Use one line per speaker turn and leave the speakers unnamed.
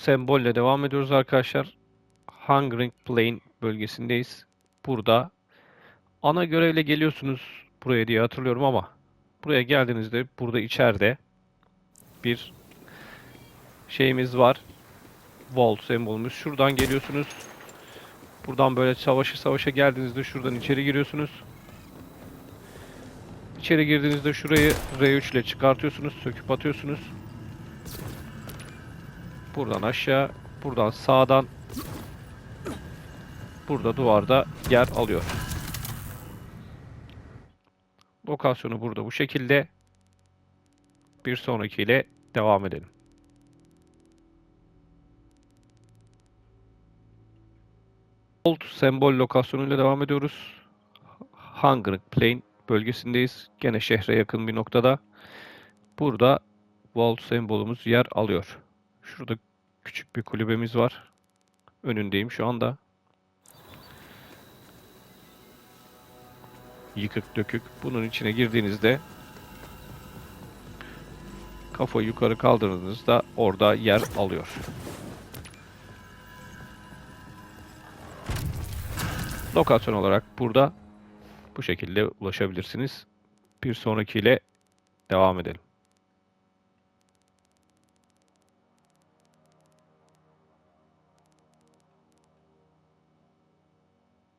sembolle devam ediyoruz arkadaşlar. Hungering Plain bölgesindeyiz. Burada ana görevle geliyorsunuz buraya diye hatırlıyorum ama buraya geldiğinizde burada içeride bir şeyimiz var. Wall sembolümüz. Şuradan geliyorsunuz. Buradan böyle savaşa savaşa geldiğinizde şuradan içeri giriyorsunuz. İçeri girdiğinizde şurayı R3 ile çıkartıyorsunuz, söküp atıyorsunuz. Buradan aşağı, buradan sağdan burada duvarda yer alıyor. Lokasyonu burada bu şekilde. Bir sonrakiyle devam edelim. Old sembol lokasyonuyla devam ediyoruz. Hungry Plain bölgesindeyiz. Gene şehre yakın bir noktada. Burada Vault sembolümüz yer alıyor. Şurada küçük bir kulübemiz var. Önündeyim şu anda. Yıkık dökük. Bunun içine girdiğinizde kafayı yukarı kaldırdığınızda orada yer alıyor. Lokasyon olarak burada bu şekilde ulaşabilirsiniz. Bir sonrakiyle devam edelim.